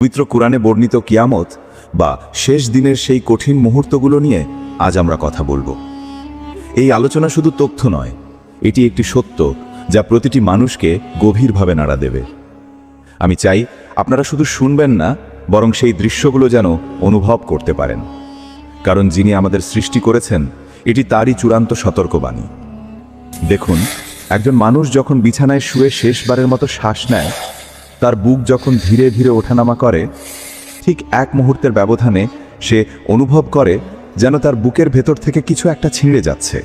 পবিত্র কোরআনে বর্ণিত কিয়ামত বা শেষ দিনের সেই কঠিন মুহূর্তগুলো নিয়ে আজ আমরা কথা বলব। এই আলোচনা শুধু তথ্য নয়, এটি একটি সত্য যা প্রতিটি মানুষকে গভীরভাবে নাড়া দেবে। আমি চাই আপনারা শুধু শুনবেন না, বরং সেই দৃশ্যগুলো যেন অনুভব করতে পারেন। কারণ যিনি আমাদের সৃষ্টি করেছেন, এটি তারই চূড়ান্ত সতর্কবাণী। দেখুন, একজন মানুষ যখন বিছানায় শুয়ে শেষবারের মতো শ্বাস নেয় তার বুক যখন ধীরে ধীরে ওঠানামা করে, ঠিক এক মুহূর্তের ব্যবধানে সে অনুভব করে যেন তার বুকের ভেতর থেকে কিছু একটা ছিঁড়ে যাচ্ছে।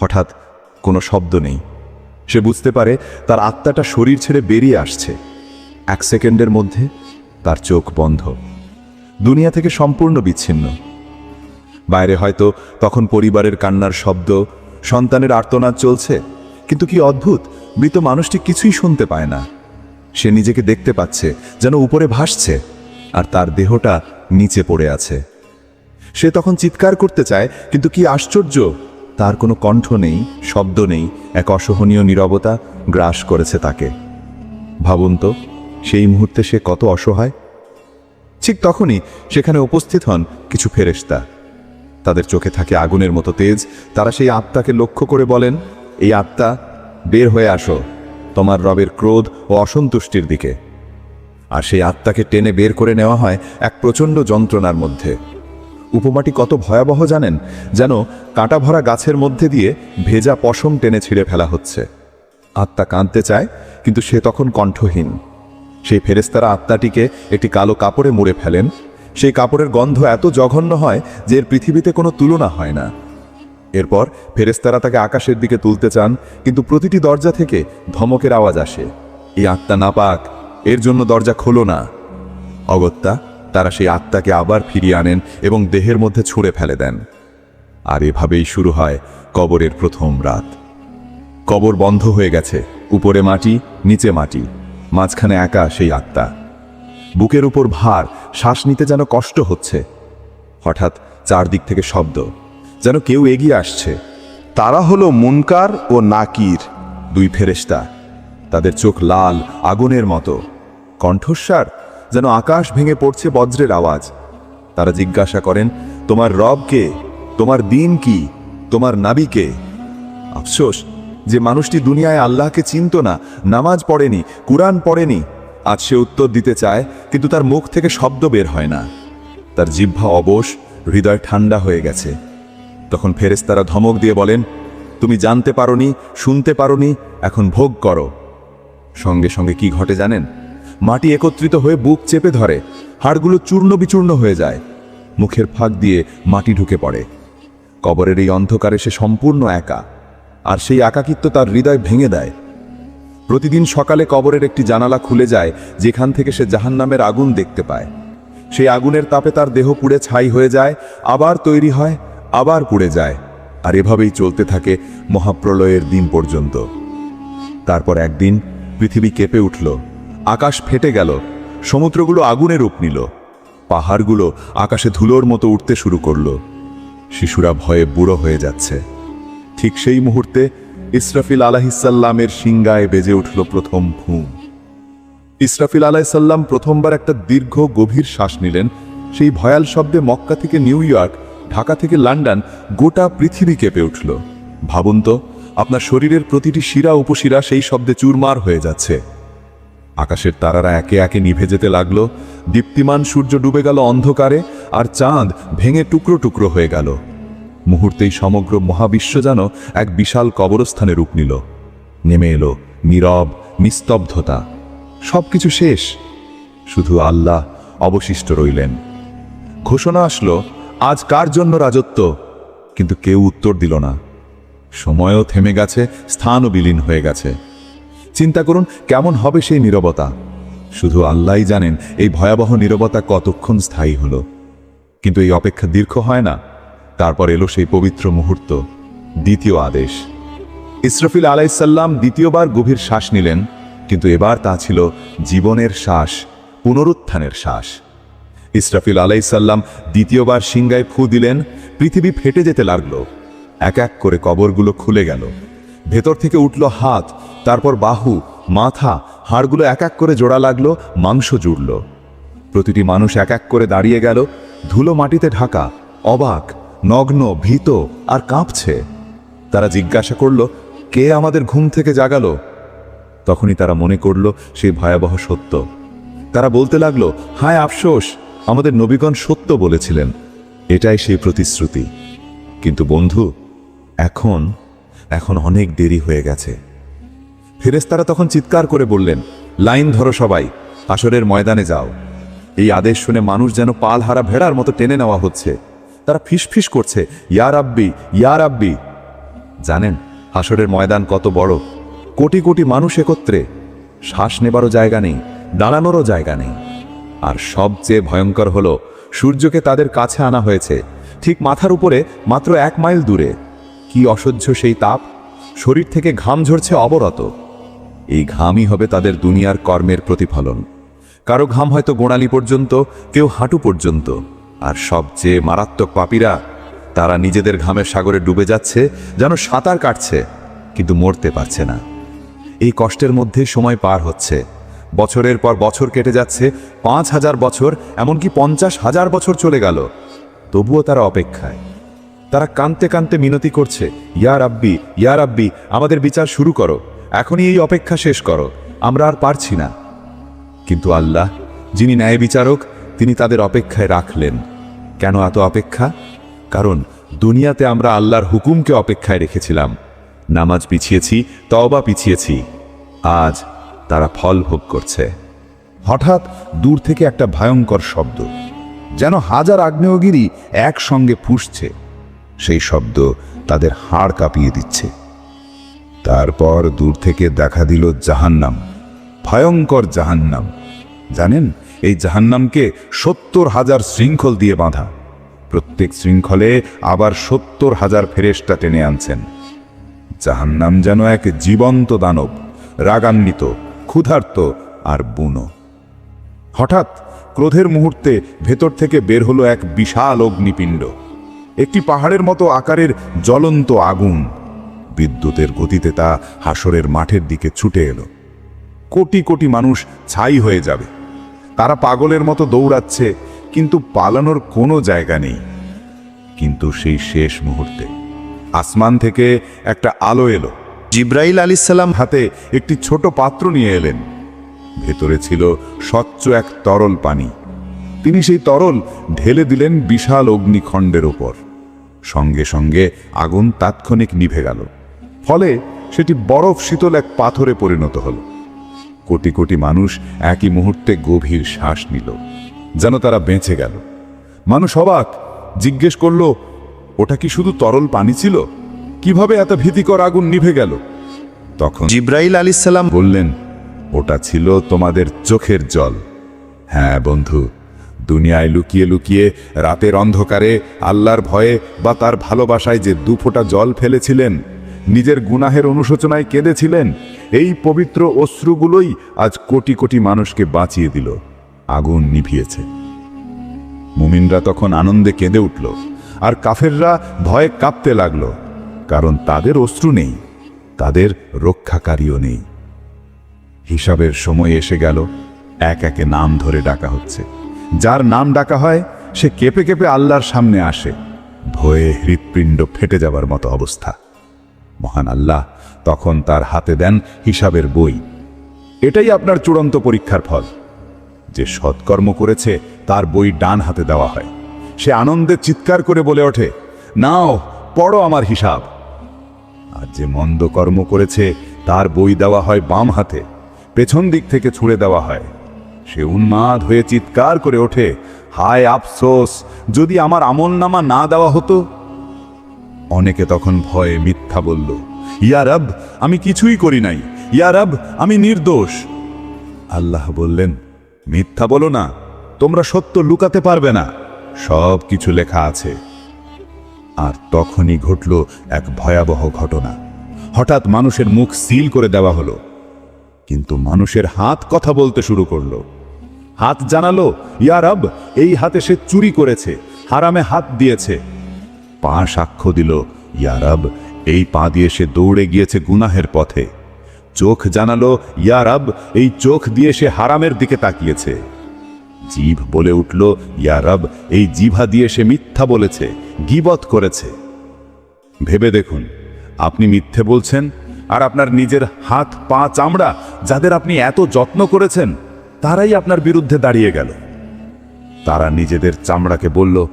হঠাৎ কোনো শব্দ নেই। সে বুঝতে পারে তার আত্মাটা শরীর ছেড়ে বেরিয়ে আসছে। এক সেকেন্ডের মধ্যে তার চোখ বন্ধ। দুনিয়া থেকে সম্পূর্ণ বিচ্ছিন্ন। বাইরে হয়তো তখন পরিবারের কান্নার শব্দ, সন্তানের আর্তনাদ চলছে, কিন্তু কি অদ্ভুত, মৃত মানুষটি কিছুই শুনতে পায় না। সে নিজেকে দেখতে পাচ্ছে, যেন উপরে ভাসছে, আর তার দেহটা নিচে পড়ে আছে। সে তখন চিৎকার করতে চায়, কিন্তু কি আশ্চর্য, তার কোনো কণ্ঠ নেই, শব্দ নেই, এক অসহনীয় নীরবতা গ্রাস করেছে তাকে। ভাবুন তো, সেই মুহূর্তে সে কত অসহায়? ঠিক তখনই সেখানে উপস্থিত হন কিছু ফেরেশতা। তাদের চোখে থাকে আগুনের মতো তেজ, তারা সেই আত্মাকে লক্ষ্য করে বলেন, এই আত্মা, বের হয়ে আসো। তোমার রবের ক্রোধ ও অসন্তুষ্টির দিকে। আর সেই আত্মাকে টেনে বের করে নেওয়া হয় এক প্রচণ্ড যন্ত্রণার মধ্যে। উপমাটি কত ভয়াবহ জানেন? যেন কাঁটা ভরা গাছের মধ্যে দিয়ে ভেজা পশম টেনে ছিঁড়ে ফেলা হচ্ছে। আত্মা কাঁদতে চায়, কিন্তু সে তখন কণ্ঠহীন। সেই ফেরেস্তারা আত্মাটিকে একটি কালো কাপড়ে মুড়ে ফেলেন। সেই কাপড়ের গন্ধ এত জঘন্য হয় যে এর পৃথিবীতে কোনো তুলনা হয় না। এরপর ফেরেস্তারা তাকে আকাশের দিকে তুলতে চান, কিন্তু প্রতিটি দরজা থেকে ধমকের আওয়াজ আসে। এই আত্মা না পাক এর জন্য দরজা খোলো না। অগত্যা, তারা সেই আত্মাকে আবার ফিরিয়ে আনেন এবং দেহের মধ্যে ছুঁড়ে ফেলে দেন। আর এভাবেই শুরু হয় কবরের প্রথম রাত। কবর বন্ধ হয়ে গেছে, উপরে মাটি, নিচে মাটি, মাঝখানে একা সেই আত্মা। বুকের উপর ভার, শ্বাস নিতে যেন কষ্ট হচ্ছে। হঠাৎ চারদিক থেকে শব্দ। যেন কেউ এগিয়ে আসছে। তারা হলো মুনকার ও নাকির, দুই ফেরেশতা। তাদের চোখ লাল, আগুনের মতো। কণ্ঠস্বার যেন আকাশ ভেঙে পড়ছে বজ্রের আওয়াজ। তারা জিজ্ঞাসা করেন, তোমার রব কে? তোমার দিন কি? তোমার নাবি কে? আফসোস, যে মানুষটি দুনিয়ায় আল্লাহকে চিনত না, নামাজ পড়েনি, কুরআন পড়েনি। আজ সে উত্তর দিতে চায়, কিন্তু তার মুখ থেকে শব্দ বের হয় না। তার জিহ্বা অবশ, হৃদয় ঠান্ডা হয়ে গেছে। তখন ফেরেশতারা ধমক দিয়ে বলেন, তুমি জানতে পারোনি, শুনতে পারোনি, এখন ভোগ করো। সঙ্গে সঙ্গে কি ঘটে জানেন? মাটি একত্রিত হয়ে বুক চেপে ধরে, হাড়গুলো চূর্ণ বিচূর্ণ হয়ে যায়, মুখের ফাঁক দিয়ে মাটি ঢুকে পড়ে। কবরের এই অন্ধকারে সে সম্পূর্ণ একা, আর সেই একাকিত্ব তার হৃদয় ভেঙে দেয়। প্রতিদিন সকালে কবরের একটি জানালা খুলে যায়, যেখান থেকে সে জাহান্নামের আগুন দেখতে পায়। সেই আগুনের তাপে তার দেহ পুড়ে ছাই হয়ে যায়, আবার তৈরি হয় আবার পুড়ে যায়, আর এভাবেই চলতে থাকে মহাপ্রলয়ের দিন পর্যন্ত। তারপর একদিন পৃথিবী কেঁপে উঠল, আকাশ ফেটে গেল, সমুদ্রগুলো আগুনে রূপ নিল, পাহাড়গুলো আকাশে ধুলোর মতো উঠতে শুরু করল। শিশুরা ভয়ে বুড়ো হয়ে যাচ্ছে। ঠিক সেই মুহূর্তে ইসরাফিল আলাহিসাল্লামের সিংগায় বেজে উঠল প্রথম ঘুম। ইসরাফিল আলাইসাল্লাম প্রথমবার একটা দীর্ঘ গভীর শ্বাস নিলেন, সেই ভয়াল শব্দে মক্কা থেকে নিউ ইয়র্ক ঢাকা থেকে লন্ডন গোটা পৃথিবী কেঁপে উঠল। ভাবুন তো, আপনার শরীরের প্রতিটি শিরা উপশিরা সেই শব্দে চুরমার হয়ে যাচ্ছে। আকাশের তারারা একে একে নিভে যেতে লাগল, দীপ্তিমান সূর্য ডুবে গেল অন্ধকারে আর চাঁদ ভেঙে টুকরো টুকরো হয়ে গেল। মুহূর্তেই সমগ্র মহাবিশ্ব যেন এক বিশাল কবরস্থানে রূপ নিল। নেমে এলো নীরব, নিস্তব্ধতা। সবকিছু শেষ। শুধু আল্লাহ অবশিষ্ট রইলেন। ঘোষণা আসলো আজ কার জন্য রাজত্ব? কিন্তু কেউ উত্তর দিল না। সময়ও থেমে গেছে, স্থানও বিলীন হয়ে গেছে। চিন্তা করুন, কেমন হবে সেই নীরবতা? শুধু আল্লাহই জানেন, এই ভয়াবহ নীরবতা কতক্ষণ স্থায়ী হলো। কিন্তু এই অপেক্ষা দীর্ঘ হয় না। তারপর এলো সেই পবিত্র মুহূর্ত, দ্বিতীয় আদেশ। ইসরফিল আলাইসাল্লাম দ্বিতীয়বার গভীর শ্বাস নিলেন, কিন্তু এবার তা ছিল জীবনের শ্বাস, পুনরুত্থানের শ্বাস। ইসরাফিল আলাইসাল্লাম দ্বিতীয়বার সিংগায় ফু দিলেন, পৃথিবী ফেটে যেতে লাগল। এক এক করে কবরগুলো খুলে গেল। ভেতর থেকে উঠল হাত, তারপর বাহু, মাথা, হাড়গুলো এক এক করে জোড়া লাগল, মাংস জুড়ল। প্রতিটি মানুষ এক এক করে দাঁড়িয়ে গেল, ধুলো মাটিতে ঢাকা, অবাক, নগ্ন, ভীত আর কাঁপছে। তারা জিজ্ঞাসা করল, কে আমাদের ঘুম থেকে জাগালো? তখনই তারা মনে করল, সেই ভয়াবহ সত্য। তারা বলতে লাগল, হায় আফসোস! আমাদের নবীগণ সত্য বলেছিলেন, এটাই সেই প্রতিশ্রুতি। কিন্তু বন্ধু, এখন এখন অনেক দেরি হয়ে গেছে। ফেরেশতারা তখন চিৎকার করে বললেন, লাইন ধরো সবাই আসরের ময়দানে যাও। এই আদেশ শুনে মানুষ যেন পাল হারা ভেড়ার মতো টেনে নেওয়া হচ্ছে। তারা ফিসফিস করছে ইয়ার আব্বি ইয়ার আব্বি জানেন হাসরের ময়দান কত বড়। কোটি কোটি মানুষ একত্রে, শ্বাস নেবারও জায়গা নেই, দাঁড়ানোরও জায়গা নেই। আর সবচেয়ে ভয়ঙ্কর হলো, সূর্যকে তাদের কাছে আনা হয়েছে। ঠিক মাথার উপরে, মাত্র এক মাইল দূরে। কি অসহ্য সেই তাপ। শরীর থেকে ঘাম ঝরছে অবরত। এই ঘামই হবে তাদের দুনিয়ার কর্মের প্রতিফলন। কারও ঘাম হয়তো গোড়ালি পর্যন্ত, কেউ হাঁটু পর্যন্ত। আর সবচেয়ে মারাত্মক পাপীরা, তারা নিজেদের ঘামের সাগরে ডুবে যাচ্ছে, যেন সাঁতার কাটছে, কিন্তু মরতে পারছে না। এই কষ্টের মধ্যে সময় পার হচ্ছে। বছরের পর বছর কেটে যাচ্ছে, পাঁচ হাজার বছর, এমনকি পঞ্চাশ হাজার বছর চলে গেল। তবুও তারা অপেক্ষায়। তারা কানতে কানতে মিনতি করছে ইয়ার আব্বি ইয়ার আব্বি আমাদের বিচার শুরু করো। এখনই এই অপেক্ষা শেষ করো। আমরা আর পারছি না। কিন্তু আল্লাহ, যিনি ন্যায় বিচারক, তিনি তাদের অপেক্ষায় রাখলেন। কেন এত অপেক্ষা? কারণ দুনিয়াতে আমরা আল্লাহর হুকুমকে অপেক্ষায় রেখেছিলাম। নামাজ পিছিয়েছি, তওবা পিছিয়েছি। আজ তারা ফল ভোগ করছে। হঠাৎ দূর থেকে একটা ভয়ঙ্কর শব্দ, যেন হাজার আগ্নেয়গিরি একসঙ্গে ফুসছে। সেই শব্দ তাদের হাড় কাঁপিয়ে দিচ্ছে। তারপর দূর থেকে দেখা দিল জাহান্নাম, ভয়ঙ্কর জাহান্নাম। জানেন, এই জাহান্নামকে সত্তর হাজার শৃঙ্খল দিয়ে বাঁধা। প্রত্যেক শৃঙ্খলে আবার সত্তর হাজার ফেরেস্তা টেনে আনছেন। জাহান্নাম যেন এক জীবন্ত দানব, রাগান্বিত ক্ষুধার্ত আর বুনো। হঠাৎ ক্রোধের মুহূর্তে ভেতর থেকে বের হলো এক বিশাল অগ্নিপিণ্ড। একটি পাহাড়ের মতো আকারের জ্বলন্ত আগুন। বিদ্যুতের গতিতে তা হাসরের মাঠের দিকে ছুটে এলো। কোটি কোটি মানুষ ছাই হয়ে যাবে। তারা পাগলের মতো দৌড়াচ্ছে, কিন্তু পালানোর কোনো জায়গা নেই। কিন্তু সেই শেষ মুহূর্তে আসমান থেকে একটা আলো এলো। জিব্রাইল আলিসাল্লাম হাতে একটি ছোট পাত্র নিয়ে এলেন। ভেতরে ছিল স্বচ্ছ এক তরল পানি। তিনি সেই তরল ঢেলে দিলেন বিশাল অগ্নিখণ্ডের ওপর সঙ্গে সঙ্গে আগুন তাৎক্ষণিক নিভে গেল। ফলে সেটি বরফ শীতল এক পাথরে পরিণত হল। কোটি কোটি মানুষ একই মুহূর্তে গভীর শ্বাস নিল, যেন তারা বেঁচে গেল। মানুষ অবাক, জিজ্ঞেস করল, ওটা কি শুধু তরল পানি ছিল? কীভাবে এত ভীতিকর আগুন নিভে গেল? তখন জিব্রাইল আলিসাল্লাম বললেন ওটা ছিল তোমাদের চোখের জল। হ্যাঁ বন্ধু দুনিয়ায় লুকিয়ে লুকিয়ে রাতের অন্ধকারে আল্লাহর ভয়ে বা তার ভালোবাসায় যে দুফোঁটা জল ফেলেছিলেন নিজের গুনাহের অনুশোচনায় কেঁদেছিলেন এই পবিত্র অশ্রুগুলোই আজ কোটি কোটি মানুষকে বাঁচিয়ে দিল আগুন নিভিয়েছে। মুমিনরা তখন আনন্দে কেঁদে উঠল আর কাফেররা ভয়ে কাঁপতে লাগল। কারণ তাদের অশ্রু নেই, তাদের রক্ষাকারীও নেই। হিসাবের সময় এসে গেল, এক একে নাম ধরে ডাকা হচ্ছে। যার নাম ডাকা হয়, সে কেঁপে কেঁপে আল্লাহর সামনে আসে। ভয়ে হৃৎপিণ্ড ফেটে যাবার মতো অবস্থা। মহান আল্লাহ তখন তার হাতে দেন হিসাবের বই। এটাই আপনার চূড়ান্ত পরীক্ষার ফল। যে সৎকর্ম করেছে, তার বই ডান হাতে দেওয়া হয়। সে আনন্দে চিৎকার করে বলে ওঠে, নাও, পড়ো আমার হিসাব। আর যে মন্দ কর্ম করেছে, তার বই দেওয়া হয় বাম হাতে। পেছন দিক থেকে ছুঁড়ে দেওয়া হয়। সে উন্মাদ হয়ে চিৎকার করে ওঠে, হায় আফসোস, যদি আমার আমল নামা না দেওয়া হতো? অনেকে তখন ভয়ে মিথ্যা বলল ইয়ারব আমি কিছুই করি নাই। ইয়ারব আমি নির্দোষ। আল্লাহ বললেন, মিথ্যা বলো না, তোমরা সত্য লুকাতে পারবে না। সব কিছু লেখা আছে। আর তখনই ঘটল এক ভয়াবহ ঘটনা। হঠাৎ মানুষের মুখ সিল করে দেওয়া হলো। কিন্তু মানুষের হাত কথা বলতে শুরু করল। হাত জানালো ইয়ারব এই হাতে সে চুরি করেছে, হারামে হাত দিয়েছে। পা সাক্ষ্য দিল ইয়ারব এই পা দিয়ে সে দৌড়ে গিয়েছে গুনাহের পথে। চোখ জানালো ইয়ারব এই চোখ দিয়ে সে হারামের দিকে তাকিয়েছে। জিভ বলে উঠল, ইয়া রব, এই জিভা দিয়ে সে মিথ্যা বলেছে, গিবত করেছে। ভেবে দেখুন, আপনি মিথ্যে বলছেন, আর আপনার নিজের হাত, পা, চামড়া, যাদের আপনি এত যত্ন করেছেন, তারাই আপনার বিরুদ্ধে দাঁড়িয়ে গেল। তারা নিজেদের চামড়াকে বলল,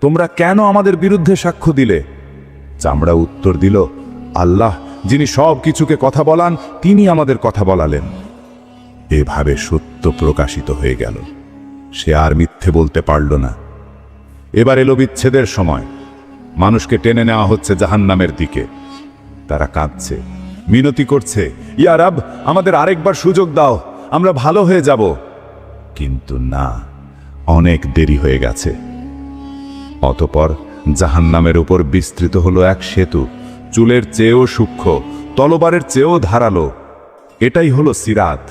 তোমরা কেন আমাদের বিরুদ্ধে সাক্ষ্য দিলে? চামড়া উত্তর দিল, আল্লাহ, যিনি সব কিছুকে কথা বলান তিনি আমাদের কথা বলালেন। এভাবে সত্য প্রকাশিত হয়ে গেল। সে আর মিথ্যে বলতে পারল না। এবার এলো বিচ্ছেদের সময়। মানুষকে টেনে নেওয়া হচ্ছে জাহান্নামের দিকে। তারা কাঁদছে, মিনতি করছে ইয়ারাব আমাদের আরেকবার সুযোগ দাও, আমরা ভালো হয়ে যাব। কিন্তু না, অনেক দেরি হয়ে গেছে। অতপর জাহান্নামের উপর বিস্তৃত হলো এক সেতু, চুলের চেয়েও সূক্ষ্ম তলবারের চেয়েও ধারালো। এটাই হলো সিরাত।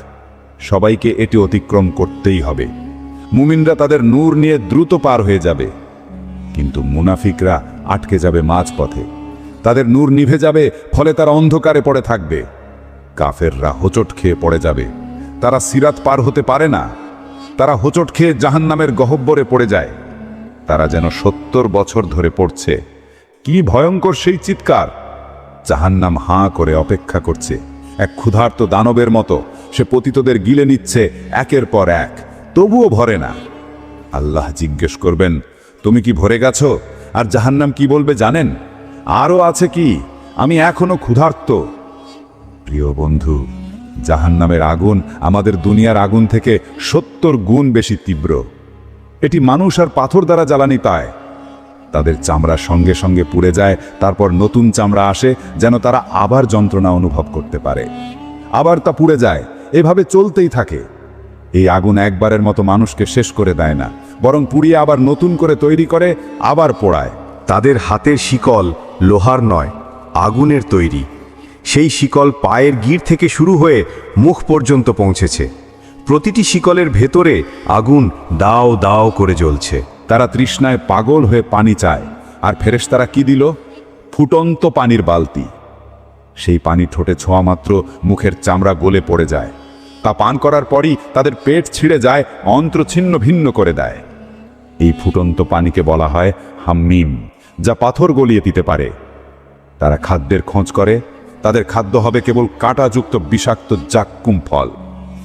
সবাইকে এটি অতিক্রম করতেই হবে। মুমিনরা তাদের নূর নিয়ে দ্রুত পার হয়ে যাবে। কিন্তু মুনাফিকরা আটকে যাবে মাঝপথে। তাদের নূর নিভে যাবে, ফলে তারা অন্ধকারে পড়ে থাকবে। কাফেররা হোঁচট খেয়ে পড়ে যাবে। তারা সিরাত পার হতে পারে না। তারা হোঁচট খেয়ে জাহান্নামের গহব্বরে পড়ে যায়। তারা যেন সত্তর বছর ধরে পড়ছে। কি ভয়ঙ্কর সেই চিৎকার! জাহান্নাম হাঁ করে অপেক্ষা করছে। এক ক্ষুধার্ত দানবের মতো। সে পতিতদের গিলে নিচ্ছে, একের পর এক। তবুও ভরে না। আল্লাহ জিজ্ঞেস করবেন, তুমি কি ভরে গেছো? আর জাহান্নাম কি বলবে জানেন? আরও আছে কি? আমি এখনও ক্ষুধার্ত। প্রিয় বন্ধু, জাহান্নামের আগুন আমাদের দুনিয়ার আগুন থেকে সত্তর গুণ বেশি তীব্র। এটি মানুষ আর পাথর দ্বারা জ্বালানি পায়। তাদের চামড়া সঙ্গে সঙ্গে পুড়ে যায়, তারপর নতুন চামড়া আসে, যেন তারা আবার যন্ত্রণা অনুভব করতে পারে। আবার তা পুড়ে যায়, এভাবে চলতেই থাকে। এই আগুন একবারের মতো মানুষকে শেষ করে দেয় না, বরং পুড়িয়ে আবার নতুন করে তৈরি করে, আবার পোড়ায়। তাদের হাতের শিকল, লোহার নয়, আগুনের তৈরি। সেই শিকল পায়ের গির থেকে শুরু হয়ে মুখ পর্যন্ত পৌঁছেছে। প্রতিটি শিকলের ভেতরে আগুন দাও দাও করে জ্বলছে। তারা তৃষ্ণায় পাগল হয়ে পানি চায়। আর ফেরেশতারা কি দিল? ফুটন্ত পানির বালতি। সেই পানি ঠোঁটে ছোঁয়া মাত্র মুখের চামড়া গলে পড়ে যায়। তা পান করার পরই তাদের পেট ছিঁড়ে যায়, অন্ত্র ছিন্ন ভিন্ন করে দেয়। এই ফুটন্ত পানিকে বলা হয় হাম্মিম, যা পাথর গলিয়ে দিতে পারে। তারা খাদ্যের খোঁজ করে, তাদের খাদ্য হবে কেবল কাঁটাযুক্ত বিষাক্ত জাক্কুম ফল।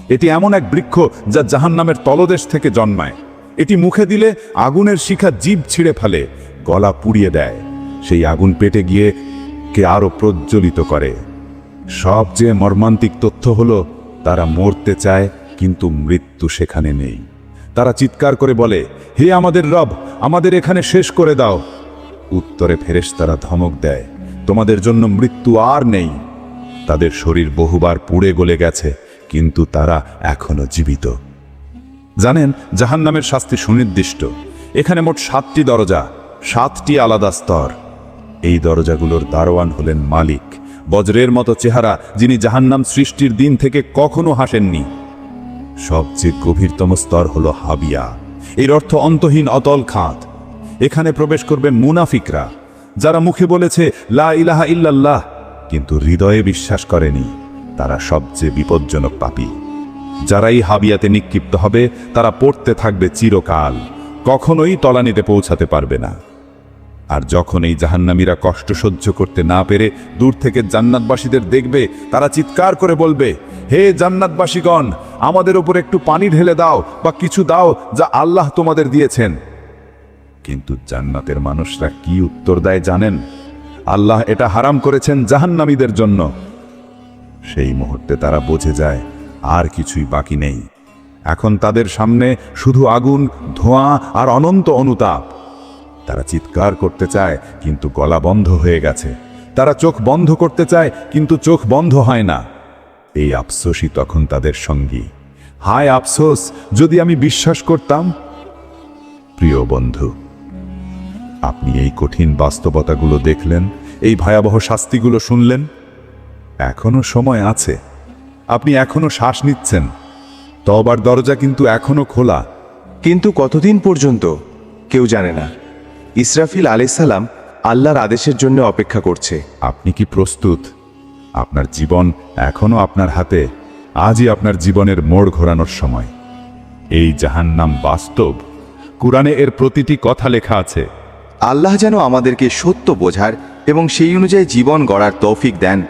এটি এমন এক বৃক্ষ যা জাহান্নামের তলদেশ থেকে জন্মায়। এটি মুখে দিলে আগুনের শিখা জীব ছিঁড়ে ফেলে, গলা পুড়িয়ে দেয়। সেই আগুন পেটে গিয়ে কে আরও প্রজ্বলিত করে। সবচেয়ে মর্মান্তিক তথ্য হলো তারা মরতে চায়, কিন্তু মৃত্যু সেখানে নেই। তারা চিৎকার করে বলে, হে আমাদের রব, আমাদের এখানে শেষ করে দাও। উত্তরে ফেরেশতারা ধমক দেয়, তোমাদের জন্য মৃত্যু আর নেই। তাদের শরীর বহুবার পুড়ে গলে গেছে, কিন্তু তারা এখনও জীবিত। জানেন, জাহান্নামের শাস্তি সুনির্দিষ্ট। এখানে মোট সাতটি দরজা, সাতটি আলাদা স্তর। এই দরজাগুলোর দারোয়ান হলেন মালিক। বজ্রের মতো চেহারা যিনি জাহান্নাম সৃষ্টির দিন থেকে কখনো হাসেননি। সবচেয়ে গভীরতম স্তর হল হাবিয়া। এর অর্থ অন্তহীন অতল খাত। এখানে প্রবেশ করবে মুনাফিকরা, যারা মুখে বলেছে, লা ইলাহা ইল্লাল্লাহ কিন্তু হৃদয়ে বিশ্বাস করেনি। তারা সবচেয়ে বিপজ্জনক পাপী। যারা এই হাবিয়াতে নিক্ষিপ্ত হবে, তারা পড়তে থাকবে চিরকাল। কখনোই তলানিতে পৌঁছাতে পারবে না। আর যখন এই জাহান্নামীরা কষ্ট সহ্য করতে না পেরে দূর থেকে জান্নাতবাসীদের দেখবে, তারা চিৎকার করে বলবে, হে জান্নাতবাসীগণ, আমাদের উপর একটু পানি ঢেলে দাও বা কিছু দাও যা আল্লাহ তোমাদের দিয়েছেন। কিন্তু জান্নাতের মানুষরা কি উত্তর দেয় জানেন? আল্লাহ এটা হারাম করেছেন জাহান্নামীদের জন্য। সেই মুহূর্তে তারা বোঝে যায়, আর কিছুই বাকি নেই। এখন তাদের সামনে শুধু আগুন, ধোঁয়া আর অনন্ত অনুতাপ। তারা চিৎকার করতে চায়, কিন্তু গলা বন্ধ হয়ে গেছে। তারা চোখ বন্ধ করতে চায়, কিন্তু চোখ বন্ধ হয় না। এই আফসোসই তখন তাদের সঙ্গী। হায় আফসোস, যদি আমি বিশ্বাস করতাম। প্রিয় বন্ধু, আপনি এই কঠিন বাস্তবতাগুলো দেখলেন, এই ভয়াবহ শাস্তিগুলো শুনলেন? এখনও সময় আছে। আপনি এখনও শ্বাস নিচ্ছেন। তবার দরজা কিন্তু এখনও খোলা। কিন্তু কতদিন পর্যন্ত? কেউ জানে না। ইসরাফিল আলাইসাল্লাম আল্লাহর আদেশের জন্য অপেক্ষা করছে। আপনি কি প্রস্তুত? আপনার জীবন এখনও আপনার হাতে আজই আপনার জীবনের মোড় ঘোরানোর সময়। এই জাহান নাম বাস্তব। কোরআনে এর প্রতিটি কথা লেখা আছে। আল্লাহ যেন আমাদেরকে সত্য বোঝার এবং সেই অনুযায়ী জীবন গড়ার তৌফিক দেন।